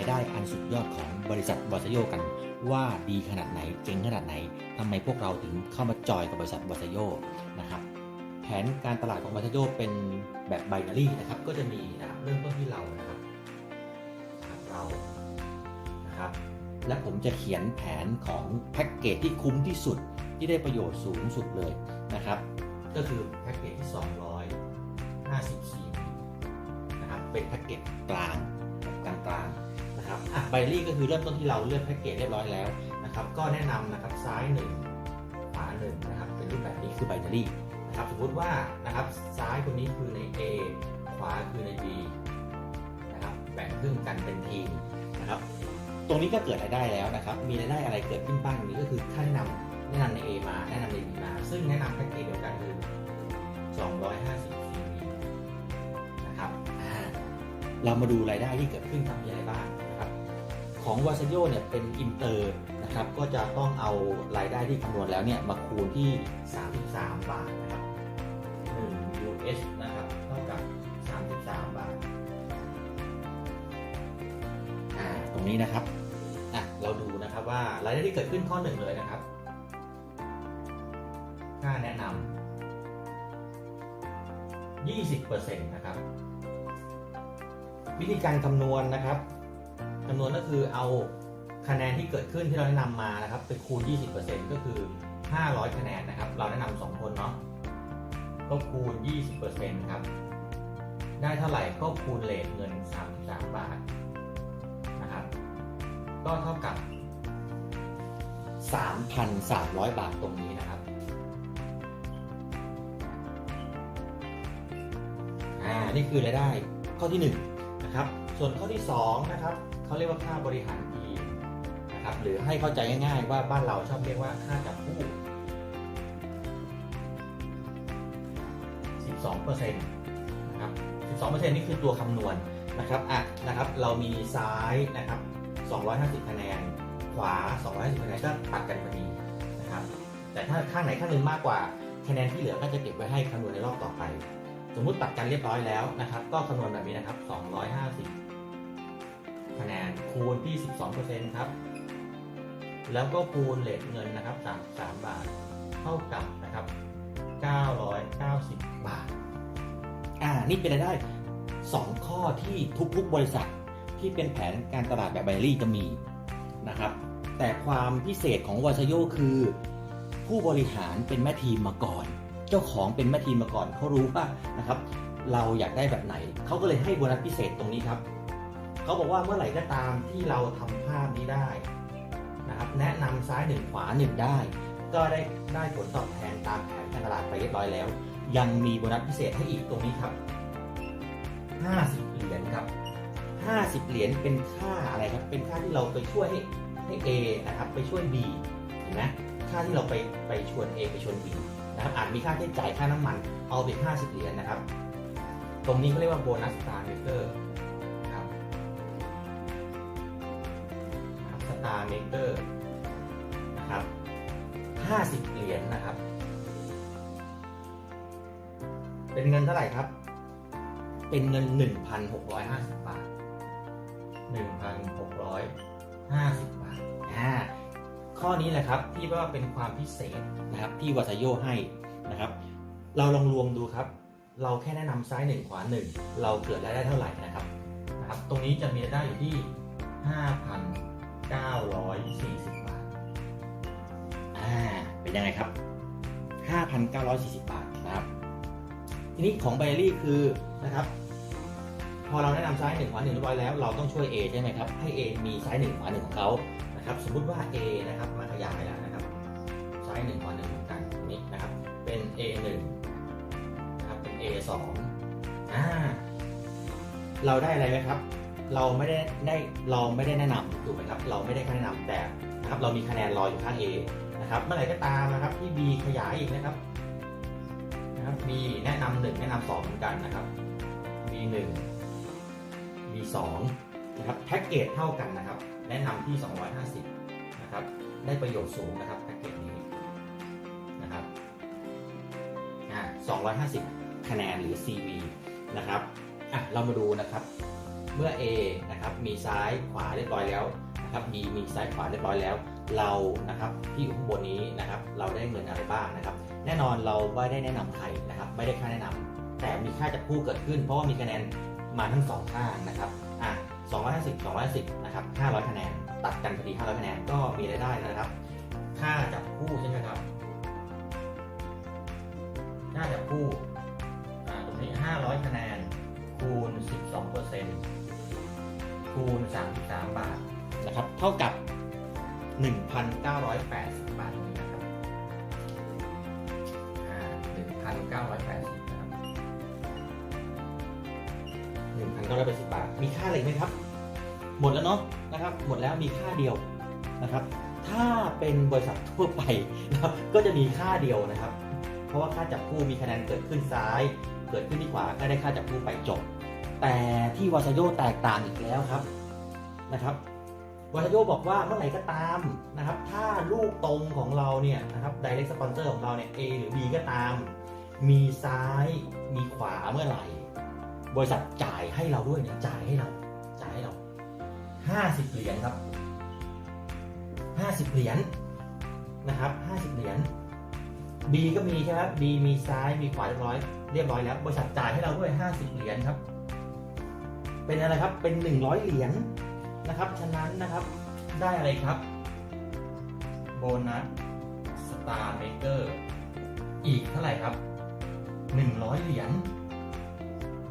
ายได้อันสุดยอดของบริษัทบอสโยกัน ว่าดีขนาดไหนเจ๋งขนาดไหนทำไมพวกเราถึงเข้ามาจอยกับบริษัทบอสโยนะครับแผนการตลาดของบอสโยเป็นแบบไบนารี่นะครับก็จะมีนะครับเริ่มต้นที่เรานะครับเรานะครับและผมจะเขียนแผนของแพ็กเกจที่คุ้มที่สุดที่ได้ประโยชน์สูงสุดเลยนะครับ ก็คือแพ็กเกจที่ 254นะครับเป็นแพ็กเกจกลาง ๆนะครับอะไบรี่ก็คือเริ่มต้นที่เราเลือกแพ็กเกจเรียบร้อยแล้วนะครับ ก็แนะนำนะครับซ้าย1ขวา1นะครับเป็นรูปแบบนี้คือไบรี่นะครับสมมติว่านะครับซ้ายตรงนี้คือใน A ขวาคือใน B นะครับแบ่งครึ่งกันเป็นทีมนะครับตรงนี้ก็เกิดรายได้แล้วนะครับ มีรายได้อะไรเกิดขึ้นบ้างตรงนี้ก็คือค่าแนะนำแนะนำใน A มาแนะนำใน B มา ซึ่งแนะนำแพ็กเกจเดียวกันคือ 250 CV นะครับเรามาดูรายได้ที่เกิดขึ้นทำมีอะไรบ้าง ของวาซโยเนี่ยเป็นอินเตอร์นะครับก็จะต้องเอารายได้ที่คำนวณแล้วเนี่ยมาคูณที่ 33 บาทนะครับ1 US นะครับเท่ากับ 33 บาทอ่าตรงนี้นะครับอะเราดูนะครับว่ารายได้ที่เกิดขึ้นข้อหนึ่งเลยนะครับ ค่าแนะนำ20%นะครับ วิธีการคำนวณนะครับ คำนวณก็คือเอาคะแนนที่เกิดขึ้นที่เราแนะนำมานะครับไปคูณ 20%ก็คือ 500 คะแนนนะครับ เราแนะนำสองคนเนาะก็คูณ 20%ครับได้เท่าไหร่ก็คูณเลทเงิน 33 บาทนะครับ ก็เท่ากับ 3,300 บาทตรงนี้นะครับอ่านี่คือรายได้ข้อที่ 1 นะครับ ส่วนข้อที่2นะครับเขาเรียกว่าค่าบริหารทีนะครับหรือให้เข้าใจง่ายๆ ว่าบ้านเราชอบเรียกว่าค่าจับคู่12%นะครับ12%นี่คือตัวคำนวณนะครับอะนะครับ เรามีซ้ายนะครับ 250 คะแนน ขวา 250 คะแนนก็ตัดกันพอดีนะครับ แต่ถ้าข้างไหนข้างหนึ่งมากกว่าคะแนนที่เหลือก็จะเก็บไว้ให้คำนวณในรอบต่อไป สมมุติตัดกันเรียบร้อยแล้วนะครับ ก็คำนวณแบบนี้นะครับ250 คูณที่ 12%ครับ แล้วก็คูณเลทเงินนะครับ 33 บาท เท่ากับนะครับ 990 บาท อ่า นี่เป็นรายได้ 2 ข้อที่ทุกๆ บริษัทที่เป็นแผนการตลาดแบบไบรี่จะมีนะครับ แต่ความพิเศษของวาซโยคือ ผู้บริหารเป็นแม่ทีมมาก่อน เจ้าของเป็นแม่ทีมมาก่อนเขารู้ว่านะครับ เราอยากได้แบบไหน เขาก็เลยให้โบนัสพิเศษตรงนี้ครับ เขาบอกว่าเมื่อไหร่ก็ตามที่เราทำภาพนี้ได้นะครับแนะนำซ้ายหนึ่งขวาหนึ่งได้ ก็ได้ได้ผลตอบแทนตามแผนการตลาดไปเรียบร้อยแล้ว ยังมีโบนัสพิเศษให้อีกตรงนี้ครับ 50 เหรียญครับ 50 เหรียญเป็นค่าอะไรครับ เป็นค่าที่เราไปช่วยให้ให้ A นะครับ ไปช่วย B เห็นไหมค่าที่เราไปไปชวน A ไปชวน B นะครับอาจมีค่าใช้จ่ายค่าน้ำมันเอาไป50 เหรียญนะครับ ตรงนี้เขาเรียกว่าโบนัสสตาร์เมเกอร์ ตาเมเกอร์นะครับ50 เหรียญนะครับ เป็นเงินเท่าไหร่ครับ เป็นเงิน 1,650 บาท 1,650 บาทอ่าข้อนี้แหละครับที่ว่าเป็นความพิเศษนะครับที่วัสโยให้นะครับ เราลองรวมดูครับ เราแค่แนะนำซ้ายหนึ่งขวาหนึ่งเราเกิดรายได้เท่าไหร่นะครับนะครับ ตรงนี้จะมีรายได้อยู่ที่ 5,940 บาท อ่า เป็นยังไงครับ 5,940 บาทนะครับ ทีนี้ของไบรี่คือนะครับ พอเราแนะนำไซ้ายหนึ่งขวาหนึ่งเรียบร้อยแล้ว เราต้องช่วย A ใช่ไหมครับ ให้ A มีไซ้ายหนึ่งขวาหนึ่งของเขานะครับ สมมุติว่า A นะครับมาขยายแล้วนะครับ ไซ้ายหนึ่งขวาหนึ่งเหมือนกันตรงนี้นะครับ เป็น A หนึ่งนะครับ เป็น A สองอ่า เราได้อะไรไหมครับ เราไม่ได้ได้เราไม่ได้แนะนำถูกไหมครับ เราไม่ได้แนนนำแต่นะครับเรามีคะแนนรออยู่ข้าง A นะครับเมื่อไหร่ก็ตามนะครับที่ B ขยายอีกนะครับนะครับ B แนะนำหนึ่งแนะนำสองเหมือนกันนะครับ B หนึ่ง B สองนะครับแพ็กเกจเท่ากันนะครับ แนะนำที่ 250นะครับได้ประโยชน์สูงนะครับแพ็กเกจนี้นะครับอ่า250 คะแนนหรือ CV นะครับอะเรามาดูนะครับ เมื่อ A นะครับมีซ้ายขวาเรียบร้อยแล้วนะครับ B มีซ้ายขวาเรียบร้อยแล้ว เรานะครับที่อยู่ข้างบนนี้นะครับเราได้เงินอะไรบ้างนะครับ แน่นอนเราไม่ได้แนะนำใครนะครับ ไม่ได้ค่าแนะนำแต่มีค่าจับคู่เกิดขึ้น เพราะว่ามีคะแนนมาทั้งสองข้างนะครับอะ250 210นะครับ500 คะแนน ตัดกันพอดี 500 คะแนน ก็มีรายได้นะครับ ค่าจับคู่ใช่ไหมครับ ค่าจับคู่อ่าตรงนี้ 500คะแนน คูณ33 บาทนะครับ เท่ากับ 1,980 บาทตรงนี้นะครับอ่า1,980นะครับ1,980 บาท มีค่าอะไรอีกไหมครับ หมดแล้วเนาะนะครับ หมดแล้วมีค่าเดียวนะครับ ถ้าเป็นบริษัททั่วไปนะครับก็จะมีค่าเดียวนะครับ เพราะว่าค่าจับคู่มีคะแนนเกิดขึ้นซ้าย เกิดขึ้นที่ขวาก็ได้ค่าจับคู่ไปจบ แต่ที่วาซาโยแตกต่างอีกแล้วครับนะครับวาซาโยบอกว่าเมื่อไหร่ก็ตามนะครับ ถ้าลูกตรงของเราเนี่ยนะครับ direct sponsor ของเราเนี่ย A หรือ B ก็ตาม มีซ้ายมีขวาเมื่อไหร่ บริษัทจ่ายให้เราด้วยเนี่ยจ่ายให้เรา จ่ายให้เรา50เหรียญครับ50เหรียญนะครับ50เหรียญ B ก็มีใช่ไหม B มีซ้ายมีขวาเรียบร้อยเรียบร้อยแล้ว บริษัทจ่ายให้เราด้วย50เหรียญครับ เป็นอะไรครับ เป็น 100 เหรียญนะครับ ฉะนั้นนะครับ ได้อะไรครับ โบนัสสตาร์เมเกอร์ อีกเท่าไหร่ครับ 100 เหรียญ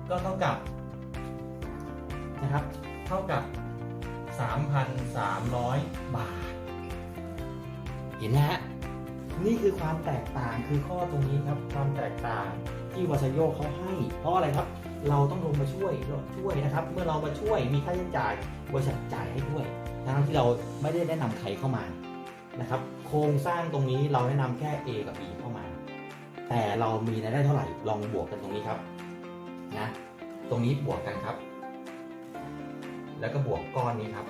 ก็เท่ากับนะครับ เท่ากับ 3,300 บาท เห็นไหมฮะ นี่คือความแตกต่างคือข้อตรงนี้ครับ ความแตกต่างที่วาซาโยเขาให้ เพราะอะไรครับ เราต้องลงมาช่วยช่วยนะครับ เมื่อเรามาช่วยมีค่าใช้จ่ายบริษัทจ่ายให้ด้วยทั้งที่เราไม่ได้แนะนำใครเข้ามานะครับ โครงสร้างตรงนี้เราแนะนำแค่ A กับ B เข้ามา แต่เรามีรายได้เท่าไหร่ลองบวกกันตรงนี้ครับนะตรงนี้บวกกันครับ แล้วก็บวกก้อนนี้ครับ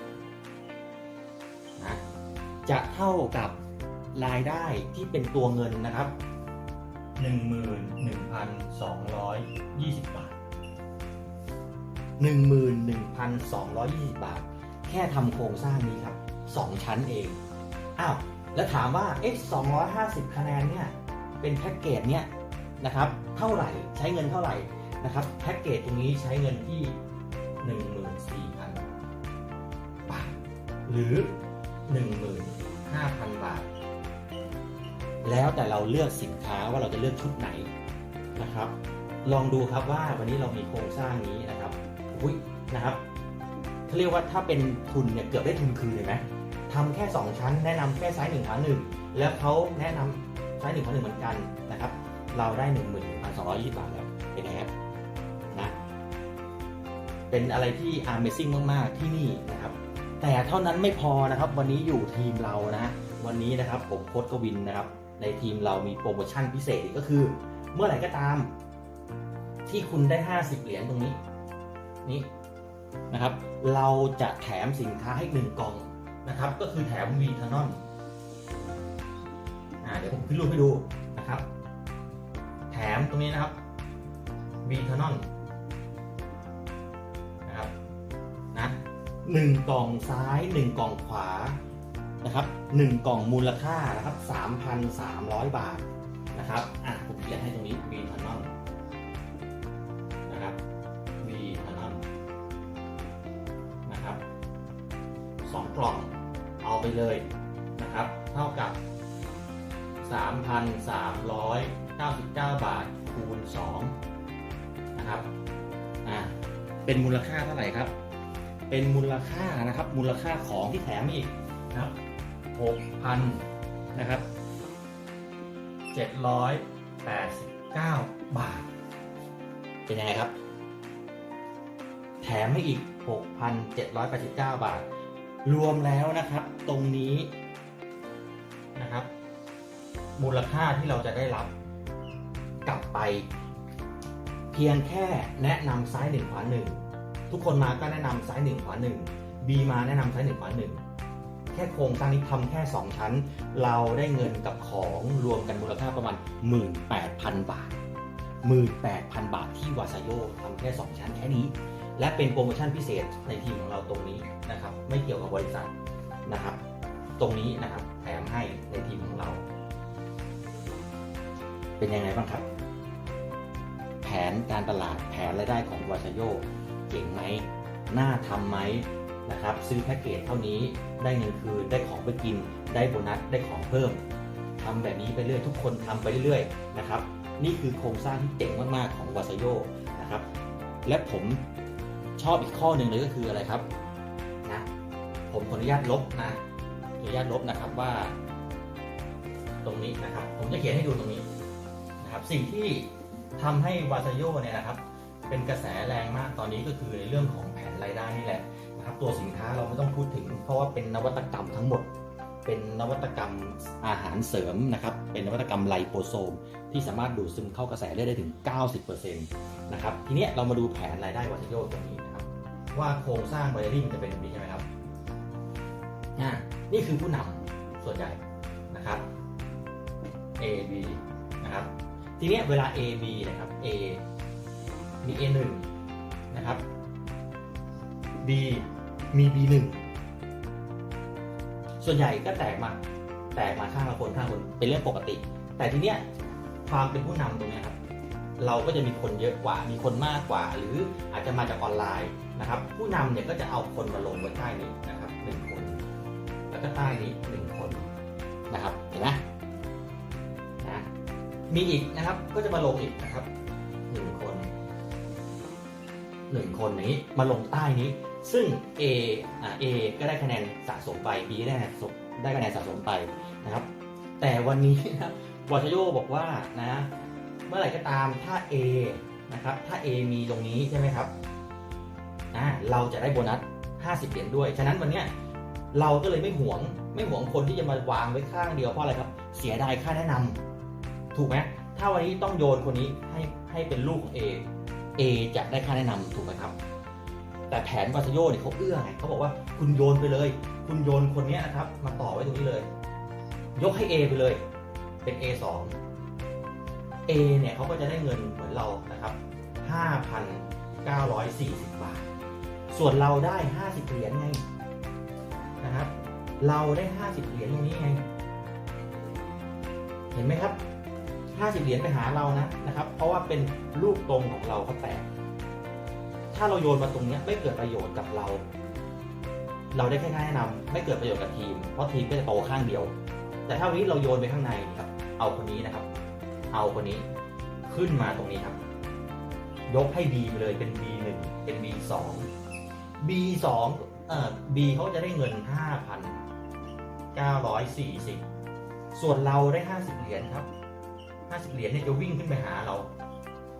นะจะเท่ากับรายได้ที่เป็นตัวเงินนะครับ 11,220 บาท 11,220 บาท แค่ทำโครงสร้างนี้ครับ 2 ชั้นเอง อ้าว แล้วถามว่า x 250 คะแนนเนี่ย เป็นแพ็กเกจเนี่ยนะครับ เท่าไหร่ ใช้เงินเท่าไหร่นะครับ แพ็กเกจตรงนี้ใช้เงินที่ 14,000 บาท หรือ 15,000 บาท แล้วแต่เราเลือกสินค้าว่าเราจะเลือกชุดไหนนะครับ ลองดูครับว่าวันนี้เรามีโครงสร้างนี้นะครับ อุ้ยนะครับเขาเรียกว่าถ้าเป็นทุนเนี่ยเกือบได้ทุนคืนเลยไหมทำแค่ 2 ชั้น แนะนำแค่ไซส์หนึ่งขาหนึ่งแล้วเขาแนะนำไซส์หนึ่งขาหนึ่งเหมือนกันนะครับ เราได้1 1 2 2 0บบาทแล้วเป็นไงครับนะเป็นอะไรที่ Amazing มาก ๆ ที่นี่นะครับ แต่เท่านั้นไม่พอนะครับ วันนี้อยู่ทีมเรานะ วันนี้นะครับผมโค้ดกวินนะครับ ในทีมเรามีโปรโมชั่นพิเศษอีกก็คือ เมื่อไหร่ก็ตาม ที่คุณได้ 50 เหรียญตรงนี้ นี่นะครับ เราจะแถมสินค้าให้หนึ่งกล่องนะครับ ก็คือแถมวีทานอนอ่าเดี๋ยวผมขึ้นรูปให้ดูนะครับ แถมตรงนี้นะครับวีทานอนนะครับนะหนึ่งกล่องซ้ายหนึ่งกล่องขวานะครับหนึ่งกล่องมูลค่านะครับ3,300บาทนะครับอะผมเขียนให้ เอาไปเลยนะครับ เท่ากับ 3,399 บาทคูณ2นะครับอ่าเป็นมูลค่าเท่าไหร่ครับ เป็นมูลค่านะครับ มูลค่าของที่แถมอีกนะครับ6,000นะครับ789 บาท เป็นยังไงครับ แถมให้อีก 6,789 บาท รวมแล้วนะครับตรงนี้นะครับ มูลค่าที่เราจะได้รับกลับไป เพียงแค่แนะนำซ้ายหนึ่งขวาหนึ่งทุกคนมาก็แนะนำซ้ายหนึ่งขวาหนึ่งบีมาแนะนำซ้ายหนึ่งขวาหนึ่งแค่โครงสร้างนี้ทำแค่ 2 ชั้น เราได้เงินกับของรวมกันมูลค่าประมาณ 18,000 บาท 18,000 บาทที่วาซาโยทำแค่ 2 ชั้นแค่นี้ และเป็นโปรโมชั่นพิเศษในทีมของเราตรงนี้นะครับ ไม่เกี่ยวกับบริษัทนะครับ ตรงนี้นะครับแถมให้ในทีมของเรา เป็นยังไงบ้างครับ แผนการตลาดแผนรายได้ของวาชโยเจ๋งไหมน่าทำไหมนะครับ ซื้อแพ็กเกจเท่านี้ได้เงินคืนได้ของไปกิน ได้โบนัสได้ของเพิ่มทำแบบนี้ไปเรื่อยทุกคนทำไปเรื่อยนะครับ นี่คือโครงสร้างที่เจ๋งมากๆของวาชโยนะครับ และผม ชอบอีกข้อหนึ่งเลยก็คืออะไรครับนะผมขออนุญาตลบนะขออนุญาตลบนะครับว่า ตรงนี้นะครับ ผมจะเขียนให้ดูตรงนี้นะครับ สิ่งที่ทำให้วาซาโยเนี่ยนะครับ เป็นกระแสแรงมากตอนนี้ก็คือในเรื่องของแผนรายได้นี่แหละนะครับ ตัวสินค้าเราไม่ต้องพูดถึง เพราะว่าเป็นนวัตกรรมทั้งหมด เป็นนวัตกรรมอาหารเสริมนะครับ เป็นนวัตกรรมไลโปโซม ที่สามารถดูดซึมเข้ากระแสเลือดได้ถึง 90%นะครับ ทีนี้เรามาดูแผนรายได้วาซาโยตรงนี้นะครับ ว่าโครงสร้างไบเอรี่มันจะเป็นแบบนี้ใช่ไหมครับ นี่คือผู้นำส่วนใหญ่นะครับ A B นะครับ ทีนี้เวลา A B นะครับ A มี A 1นะครับ B มี B 1 ส่วนใหญ่ก็แตกมาแตกมาข้างละคนข้างคนเป็นเรื่องปกติ แต่ทีเนี้ยความเป็นผู้นำตรงนี้ครับ เราก็จะมีคนเยอะกว่า มีคนมากกว่า หรืออาจจะมาจากออนไลน์นะครับ ผู้นำเนี่ยก็จะเอาคนมาลงไว้ใต้นี้นะครับหนึ่งคน แล้วก็ใต้นี้หนึ่งคนนะครับ เห็นไหมนะมีอีกนะครับ ก็จะมาลงอีกนะครับหนึ่งคนหนึ่งคนนี้มาลงใต้นี้ ซึ่ง A อ่า A ก็ได้คะแนนสะสมไป B ได้คะแนนสะได้คะแนนสะสมไปนะครับ แต่วันนี้นะวอชโยบอกว่านะเมื่อไหร่ก็ตามถ้า A นะครับถ้า A มีตรงนี้ใช่ไหมครับอ่าเราจะได้โบนัส 50 เหรียญด้วย ฉะนั้นวันเนี้ยเราก็เลยไม่หวงไม่หวงคนที่จะมาวางไว้ข้างเดียวเพราะอะไรครับ เสียดายค่าแนะนำถูกไหมถ้าวันนี้ต้องโยนคนนี้ให้ให้เป็นลูกของ A A จะได้ค่าแนะนำถูกไหมครับ แต่แผนวัตโยเนี่ยเขาเอื้อไงเขาบอกว่าคุณโยนไปเลย คุณโยนคนนี้นะครับ มาต่อไว้ตรงนี้เลย ยกให้ A ไปเลย เป็น A 2 A เนี่ยเขาก็จะได้เงินเหมือนเรานะครับ 5,940 บาท ส่วนเราได้ 50 เหรียญไงนะครับ เราได้ 50 เหรียญตรงนี้ไง เห็นไหมครับ 50 เหรียญไปหาเรานะนะครับ เพราะว่าเป็นลูกตรงของเราเขาแตก ถ้าเราโยนมาตรงนี้ไม่เกิดประโยชน์กับเรา เราได้แค่แนะนำไม่เกิดประโยชน์กับทีม เพราะทีมก็จะโตข้างเดียว แต่ถ้าวันนี้เราโยนไปข้างในครับ เอาคนนี้นะครับ เอาคนนี้ขึ้นมาตรงนี้ครับ ยกให้ B ไปเลยเป็น B 1 เป็น B 2 B 2 เอ่อ B เขาจะได้เงิน 5,940 ส่วนเราได้ 50 เหรียญครับ 50 เหรียญเนี่ยจะวิ่งขึ้นไปหาเรา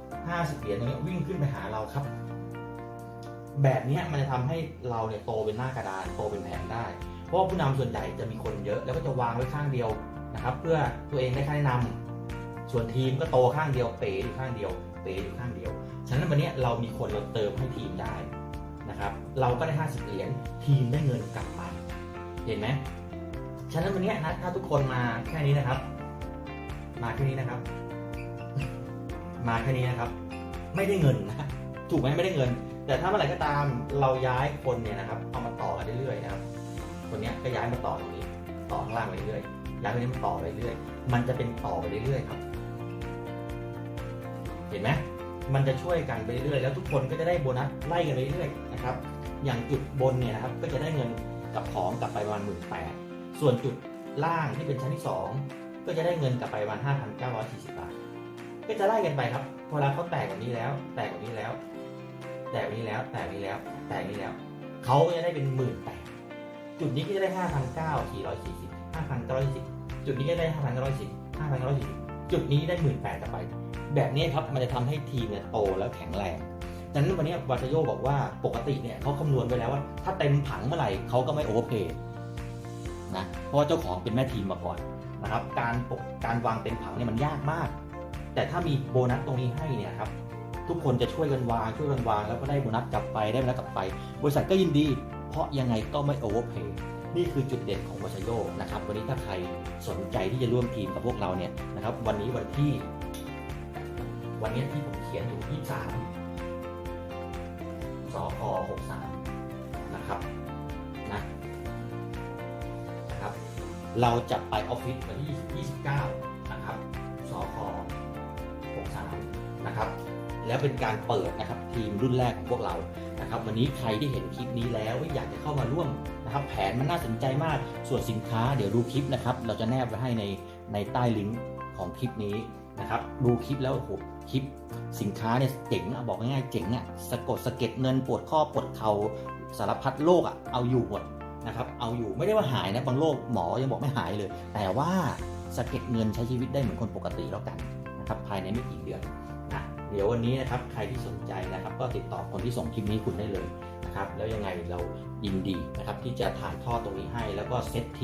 50 เหรียญตรงนี้วิ่งขึ้นไปหาเราครับ แบบนี้มันจะทำให้เราเนี่ยโตเป็นหน้ากระดานโตเป็นแผนได้ เพราะว่าผู้นำส่วนใหญ่จะมีคนเยอะแล้วก็จะวางไว้ข้างเดียวนะครับ เพื่อตัวเองได้ค่าแนะนำส่วนทีมก็โตข้างเดียวเป๋อยู่ข้างเดียวเป๋อยู่ข้างเดียว ฉะนั้นวันนี้เรามีคนเราเติมให้ทีมได้นะครับ เราก็ได้ 50 เหรียญทีมได้เงินกลับไปเห็นไหมฉะนั้นวันนี้นะถ้าทุกคนมาแค่นี้นะครับ มาแค่นี้นะครับ มาแค่นี้นะครับ ไม่ได้เงินนะถูกไหมไม่ได้เงิน แต่ถ้าเมื่อไหร่ก็ตามเราย้ายคนเนี่ยนะครับเอามาต่อกันเรื่อยๆนะครับคนนี้ก็ย้ายมาต่อตรงนี้ ต่อข้างล่างไปเรื่อยๆย้ายคนนี้มาต่อไปเรื่อยๆมันจะเป็นต่อไปเรื่อยๆครับ เห็นไหมมันจะช่วยกันไปเรื่อยๆแล้วทุกคนก็จะได้โบนัสไล่กันไปเรื่อยๆนะครับ อย่างจุดบนเนี่ยนะครับก็จะได้เงินกับของกลับไปประมาณหมื่นแปดส่วนจุดล่างที่เป็นชั้นที่สองก็จะได้เงินกลับไปประมาณห้าพันเก้าร้อยสี่สิบบาท ก็จะไล่กันไปครับเวลาเขาแตกแบบนี้แล้ว แตกแบบนี้แล้ว แตกนี้แล้วแตกนี้แล้วแตกนี้แล้วเขาก็จะได้เป็นหมื่นแปดจุดนี้ก็จะได้ห้าพันเก้าสี่ร้อยสี่สิบห้าพันเก้าร้อยสิบจุดนี้ก็ได้ห้าพันเก้าร้อยสิบห้าพันเก้าร้อยสิบจุดนี้ได้หมื่นแปดกลับไป แบบนี้ครับมันจะทำให้ทีมเนี่ยโตแล้วแข็งแรงดังนั้นวันนี้วาชโยบอกว่าปกติเนี่ยเขาคำนวณไว้แล้วว่า ถ้าเต็มผังเมื่อไหร่เขาก็ไม่โอเวอร์เพย์นะเพราะว่าเจ้าของเป็นแม่ทีมมาก่อนนะครับการปกการวางเต็มผังเนี่ยมันยากมาก แต่ถ้ามีโบนัสตรงนี้ให้เนี่ยครับ ทุกคนจะช่วยกันวางช่วยกันวางแล้วก็ได้โบนัสกลับไปได้โบนัสกลับไป บริษัทก็ยินดี เพราะยังไงก็ไม่โอเวอร์เพย์นี่คือจุดเด่นของวัชโยนะครับวันนี้ถ้าใครสนใจที่จะร่วมทีมกับพวกเราเนี่ยนะครับวันนี้วันที่ วันนี้ที่ผมเขียนอยู่ที่สามสค63นะครับนะนะครับ เราจะไปออฟฟิศวันที่ 29 แล้วเป็นการเปิดนะครับทีมรุ่นแรกของพวกเรานะครับวันนี้ใครที่เห็นคลิปนี้แล้วอยากจะเข้ามาร่วมนะครับแผนมันน่าสนใจมากส่วนสินค้าเดี๋ยวดูคลิปนะครับเราจะแนบไว้ให้ในในใต้ลิงก์ของคลิปนี้นะครับดูคลิปแล้วโอ้โหคลิปสินค้าเนี่ยเจ๋งอะบอกง่ายๆเจ๋งอะสะกดสะเก็ดเงินปวดข้อปวดเข่าสารพัดโรคอะเอาอยู่หมดนะครับเอาอยู่ไม่ได้ว่าหายนะบางโรคหมอยังบอกไม่หายเลย แต่ว่าสะเก็ดเงินใช้ชีวิตได้เหมือนคนปกติแล้วกันนะครับภายในไม่กี่เดือน เดี๋ยววันนี้นะครับใครที่สนใจนะครับ ก็ติดต่อคนที่ส่งคลิปนี้คุณได้เลยนะครับแล้วยังไงเรายินดีนะครับที่จะถ่ายทอดตรงนี้ให้แล้วก็เซตที